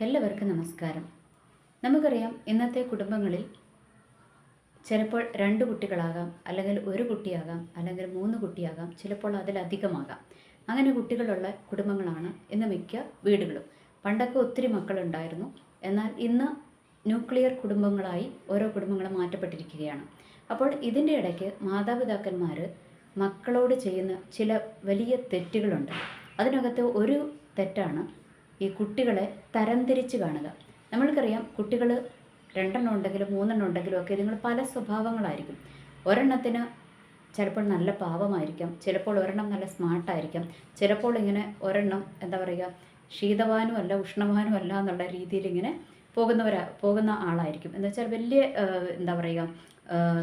എല്ലാവർക്കും നമസ്കാരം. നമുക്കറിയാം ഇന്നത്തെ കുടുംബങ്ങളിൽ ചിലപ്പോൾ രണ്ട് കുട്ടികളാകാം അല്ലെങ്കിൽ ഒരു കുട്ടിയാകാം അല്ലെങ്കിൽ മൂന്ന് കുട്ടിയാകാം ചിലപ്പോൾ അതിലധികമാകാം. അങ്ങനെ കുട്ടികളുള്ള കുടുംബങ്ങളാണ് ഇന്ന് മിക്ക വീടുകളും. പണ്ടൊക്കെ ഒത്തിരി മക്കളുണ്ടായിരുന്നു. എന്നാൽ ഇന്ന് ന്യൂക്ലിയർ കുടുംബങ്ങളായി ഓരോ കുടുംബങ്ങളും മാറ്റപ്പെട്ടിരിക്കുകയാണ്. അപ്പോൾ ഇതിന്റെ ഇടയ്ക്ക് മാതാപിതാക്കന്മാർ മക്കളോട് ചെയ്യുന്ന ചില വലിയ തെറ്റുകളുണ്ട്. അതിനകത്ത് ഒരു തെറ്റാണ് ഈ കുട്ടികളെ തരംതിരിച്ച് കാണുക. നമ്മൾക്കറിയാം കുട്ടികൾ രണ്ടെണ്ണം ഉണ്ടെങ്കിലും മൂന്നെണ്ണം ഉണ്ടെങ്കിലും ഒക്കെ നിങ്ങൾ പല സ്വഭാവങ്ങളായിരിക്കും. ഒരെണ്ണത്തിന് ചിലപ്പോൾ നല്ല പാവമായിരിക്കാം ചിലപ്പോൾ ഒരെണ്ണം നല്ല സ്മാർട്ടായിരിക്കാം ചിലപ്പോൾ ഇങ്ങനെ ഒരെണ്ണം എന്താ പറയുക ശീതവാനും അല്ല ഉഷ്ണവാനും അല്ല എന്നുള്ള രീതിയിൽ ഇങ്ങനെ പോകുന്നവരാ പോകുന്ന ആളായിരിക്കും. എന്ന് വെച്ചാൽ വലിയ എന്താ പറയുക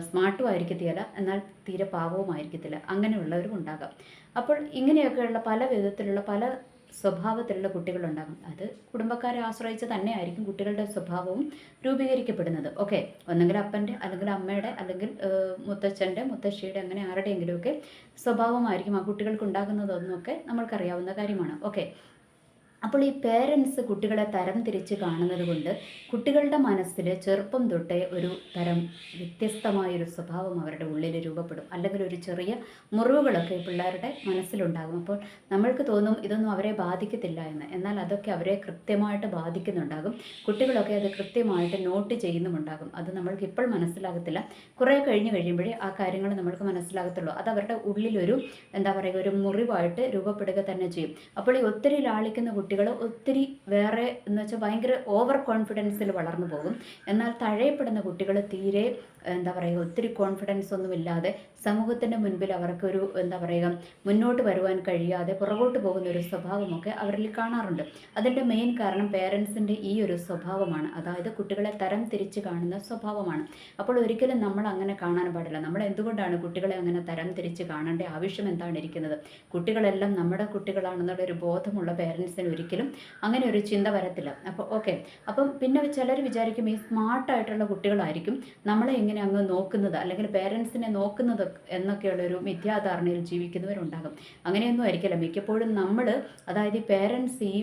സ്മാർട്ടും ആയിരിക്കത്തില്ല എന്നാൽ തീരെ പാവവും ആയിരിക്കത്തില്ല അങ്ങനെയുള്ളവരും ഉണ്ടാകാം. അപ്പോൾ ഇങ്ങനെയൊക്കെയുള്ള പല വിധത്തിലുള്ള പല സ്വഭാവത്തിലുള്ള കുട്ടികളുണ്ടാകും. അത് കുടുംബക്കാരെ ആശ്രയിച്ച് തന്നെ ആയിരിക്കും കുട്ടികളുടെ സ്വഭാവവും രൂപീകരിക്കപ്പെടുന്നത്. ഓക്കെ ഒന്നെങ്കിൽ അപ്പന്റെ അല്ലെങ്കിൽ അമ്മയുടെ അല്ലെങ്കിൽ മുത്തച്ഛന്റെ മുത്തശ്ശിയുടെ അങ്ങനെ ആരുടെയെങ്കിലുമൊക്കെ സ്വഭാവമായിരിക്കും ആ കുട്ടികൾക്ക് ഉണ്ടാകുന്നതെന്നൊക്കെ നമ്മൾക്കറിയാവുന്ന കാര്യമാണ്. ഓക്കെ അപ്പോൾ ഈ പേരൻസ് കുട്ടികളെ തരം തിരിച്ച് കാണുന്നത് കൊണ്ട് കുട്ടികളുടെ മനസ്സിൽ ചെറുപ്പം തൊട്ടേ ഒരു തരം വ്യത്യസ്തമായൊരു സ്വഭാവം അവരുടെ ഉള്ളിൽ രൂപപ്പെടും. അല്ലെങ്കിൽ ഒരു ചെറിയ മുറിവുകളൊക്കെ പിള്ളേരുടെ മനസ്സിലുണ്ടാകും. അപ്പോൾ നമ്മൾക്ക് തോന്നും ഇതൊന്നും അവരെ ബാധിക്കത്തില്ല എന്ന്. എന്നാൽ അതൊക്കെ അവരെ കൃത്യമായിട്ട് ബാധിക്കുന്നുണ്ടാകും. കുട്ടികളൊക്കെ അത് കൃത്യമായിട്ട് നോട്ട് ചെയ്യുന്നുമുണ്ടാകും. അത് നമ്മൾക്ക് ഇപ്പോൾ മനസ്സിലാകത്തില്ല. കുറേ കഴിഞ്ഞ് കഴിയുമ്പോഴേ ആ കാര്യങ്ങൾ നമ്മൾക്ക് മനസ്സിലാകത്തുള്ളൂ. അത് അവരുടെ ഉള്ളിലൊരു എന്താ പറയുക ഒരു മുറിവായിട്ട് രൂപപ്പെടുക തന്നെ ചെയ്യും. അപ്പോൾ ഈ ഒത്തിരി ലാളിക്കുന്ന കുട്ടികൾ ഒത്തിരി വേറെ എന്ന് വെച്ചാൽ ഭയങ്കര ഓവർ കോൺഫിഡൻസിൽ വളർന്നു പോകും. എന്നാൽ തഴയപ്പെടുന്ന കുട്ടികൾ തീരെ എന്താ പറയുക ഒത്തിരി കോൺഫിഡൻസ് ഒന്നും ഇല്ലാതെ സമൂഹത്തിന്റെ മുൻപിൽ അവർക്കൊരു എന്താ പറയുക മുന്നോട്ട് വരുവാൻ കഴിയാതെ പുറകോട്ട് പോകുന്ന ഒരു സ്വഭാവമൊക്കെ അവരിൽ കാണാറുണ്ട്. അതിന്റെ മെയിൻ കാരണം പേരൻസിന്റെ ഈ ഒരു സ്വഭാവമാണ്. അതായത് കുട്ടികളെ തരം തിരിച്ച് കാണുന്ന സ്വഭാവമാണ്. അപ്പോൾ ഒരിക്കലും നമ്മൾ അങ്ങനെ കാണാൻ പാടില്ല. നമ്മൾ എന്തുകൊണ്ടാണ് കുട്ടികളെ അങ്ങനെ തരം തിരിച്ച് കാണേണ്ട ആവശ്യം എന്താണ് ഇരിക്കുന്നത്? കുട്ടികളെല്ലാം നമ്മുടെ കുട്ടികളാണെന്നുള്ള ഒരു ബോധമുള്ള പേരൻസിന് ഒരിക്കലും അങ്ങനെ ഒരു ചിന്ത വരത്തില്ല. അപ്പോൾ ഓക്കെ അപ്പം പിന്നെ ചിലർ വിചാരിക്കും ഈ സ്മാർട്ടായിട്ടുള്ള കുട്ടികളായിരിക്കും നമ്മളെ എങ്ങനെ അങ്ങ് നോക്കുന്നത് അല്ലെങ്കിൽ പേരൻസിനെ നോക്കുന്നത് എന്നൊക്കെയുള്ളൊരു മിഥ്യാധാരണയിൽ ജീവിക്കുന്നവരുണ്ടാകും. അങ്ങനെയൊന്നും ആയിരിക്കില്ല. മിക്കപ്പോഴും നമ്മൾ അതായത് ഈ പേരൻസ് ഈ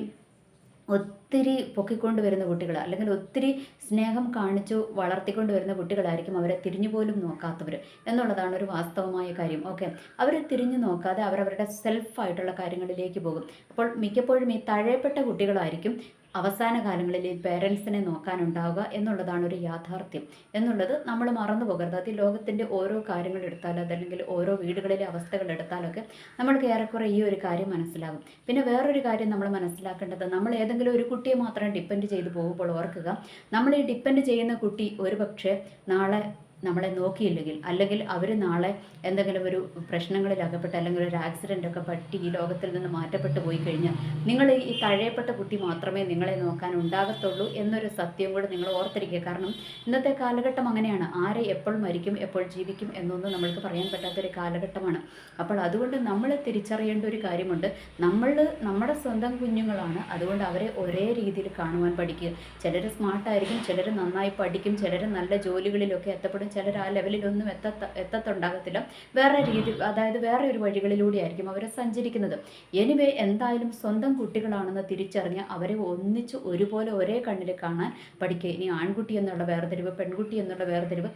ഒത്തിരി പൊക്കിക്കൊണ്ട് വരുന്ന കുട്ടികൾ അല്ലെങ്കിൽ ഒത്തിരി സ്നേഹം കാണിച്ചു വളർത്തിക്കൊണ്ട് വരുന്ന കുട്ടികളായിരിക്കും അവരെ തിരിഞ്ഞു പോലും നോക്കാത്തവർ എന്നുള്ളതാണ് ഒരു വാസ്തവമായ കാര്യം. ഓക്കെ. അവർ തിരിഞ്ഞു നോക്കാതെ അവരവരുടെ സെൽഫായിട്ടുള്ള കാര്യങ്ങളിലേക്ക് പോകും. അപ്പോൾ മിക്കപ്പോഴും ഈ തഴയപ്പെട്ട കുട്ടികളായിരിക്കും അവസാന കാലങ്ങളിൽ പേരൻസിനെ നോക്കാനുണ്ടാവുക എന്നുള്ളതാണ് ഒരു യാഥാർത്ഥ്യം. എന്നുള്ളത് നമ്മൾ മറന്നു പോകരുത്. അത് ലോകത്തിന്റെ ഓരോ കാര്യങ്ങൾ എടുത്താലും അതല്ലെങ്കിൽ ഓരോ വീടുകളിലെ അവസ്ഥകൾ എടുത്താലൊക്കെ നമ്മൾക്ക് ഏറെക്കുറെ ഈ ഒരു കാര്യം മനസ്സിലാകും. പിന്നെ വേറൊരു കാര്യം നമ്മൾ മനസ്സിലാക്കേണ്ടത് നമ്മൾ ഏതെങ്കിലും ഒരു കുട്ടിയെ മാത്രം ഡിപ്പെൻഡ് ചെയ്ത് പോകുമ്പോൾ ഓർക്കുക നമ്മൾ ഈ ഡിപ്പെൻഡ് ചെയ്യുന്ന കുട്ടി ഒരു പക്ഷേ നാളെ നമ്മളെ നോക്കിയില്ലെങ്കിൽ അല്ലെങ്കിൽ അവർ നാളെ എന്തെങ്കിലും ഒരു പ്രശ്നങ്ങളിൽ അകപ്പെട്ട് അല്ലെങ്കിൽ ഒരു ആക്സിഡന്റ് ഒക്കെ പറ്റി ഈ ലോകത്തിൽ നിന്ന് മാറ്റപ്പെട്ടു പോയി കഴിഞ്ഞാൽ നിങ്ങൾ ഈ തഴയപ്പെട്ട കുട്ടി മാത്രമേ നിങ്ങളെ നോക്കാൻ ഉണ്ടാകത്തുള്ളൂ എന്നൊരു സത്യം കൂടെ നിങ്ങൾ ഓർത്തിരിക്കുക. കാരണം ഇന്നത്തെ കാലഘട്ടം അങ്ങനെയാണ്. ആരെ എപ്പോൾ മരിക്കും എപ്പോൾ ജീവിക്കും എന്നൊന്നും നമ്മൾക്ക് പറയാൻ പറ്റാത്തൊരു കാലഘട്ടമാണ്. അപ്പോൾ അതുകൊണ്ട് നമ്മൾ തിരിച്ചറിയേണ്ട ഒരു കാര്യമുണ്ട്. നമ്മൾ നമ്മുടെ സ്വന്തം കുഞ്ഞുങ്ങളാണ്. അതുകൊണ്ട് അവരെ ഒരേ രീതിയിൽ കാണുവാൻ പഠിക്കുക. ചിലർ സ്മാർട്ടായിരിക്കും ചിലർ നന്നായി പഠിക്കും ചിലർ നല്ല ജോലികളിലൊക്കെ എത്തപ്പെടും ചിലർ ആ ലെവലിലൊന്നും എത്ത എത്തത്തുണ്ടാകത്തില്ല. വേറെ രീതി അതായത് വേറെ ഒരു വഴികളിലൂടെ ആയിരിക്കും അവരെ സഞ്ചരിക്കുന്നത്. എനിവേ എന്തായാലും സ്വന്തം കുട്ടികളാണെന്ന് തിരിച്ചറിഞ്ഞ് അവരെ ഒന്നിച്ച് ഒരുപോലെ ഒരേ കണ്ണിൽ കാണാൻ പഠിക്കുക. ഇനി ആൺകുട്ടി എന്നുള്ള വേർതിരിവ് പെൺകുട്ടി എന്നുള്ള വേർതിരിവ്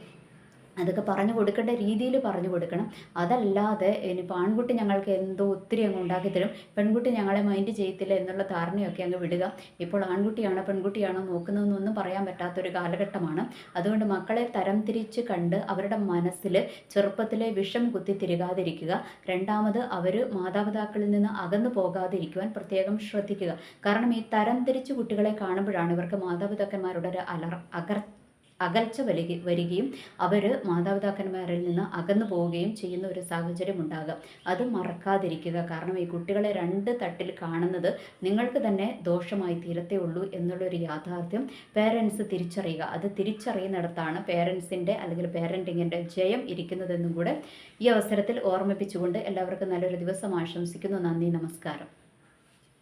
അതൊക്കെ പറഞ്ഞു കൊടുക്കേണ്ട രീതിയിൽ പറഞ്ഞു കൊടുക്കണം. അതല്ലാതെ ഇനി ആൺകുട്ടി ഞങ്ങൾക്ക് എന്തോ ഒത്തിരി അങ്ങ് ഉണ്ടാക്കി തരും. പെൺകുട്ടി ഞങ്ങളെ മൈൻഡ് ചെയ്യത്തില്ല എന്നുള്ള ധാരണയൊക്കെ അങ്ങ് വിടുക. ഇപ്പോൾ ആൺകുട്ടിയാണോ പെൺകുട്ടിയാണോ നോക്കുന്നതെന്നൊന്നും പറയാൻ പറ്റാത്തൊരു കാലഘട്ടമാണ്. അതുകൊണ്ട് മക്കളെ തരം തിരിച്ച് കണ്ട് അവരുടെ മനസ്സിൽ ചെറുപ്പത്തിലെ വിഷം കുത്തി തിരുകാതിരിക്കുക. രണ്ടാമത് അവർ മാതാപിതാക്കളിൽ നിന്ന് അകന്നു പോകാതിരിക്കുവാൻ പ്രത്യേകം ശ്രദ്ധിക്കുക. കാരണം ഈ തരം തിരിച്ച് കുട്ടികളെ കാണുമ്പോഴാണ് ഇവർക്ക് മാതാപിതാക്കന്മാരുടെ ഒരു അലർ അകർ അകൽച്ച വരിക വരികയും അവർ മാതാപിതാക്കന്മാരിൽ നിന്ന് അകന്നു പോവുകയും ചെയ്യുന്ന ഒരു സാഹചര്യം ഉണ്ടാകുക അത് മറക്കാതിരിക്കുക. കാരണം ഈ കുട്ടികളെ രണ്ട് തട്ടിൽ കാണുന്നത് നിങ്ങൾക്ക് തന്നെ ദോഷമായി തീരത്തേ ഉള്ളൂ എന്നുള്ളൊരു യാഥാർത്ഥ്യം പേരൻസ് തിരിച്ചറിയുക. അത് തിരിച്ചറിയുന്നിടത്താണ് പേരൻസിന്റെ അല്ലെങ്കിൽ പേരന്റിങ്ങിന്റെ ജയം ഇരിക്കുന്നതെന്നും കൂടെ ഈ അവസരത്തിൽ ഓർമ്മിപ്പിച്ചുകൊണ്ട് എല്ലാവർക്കും നല്ലൊരു ദിവസം ആശംസിക്കുന്നു. നന്ദി നമസ്കാരം.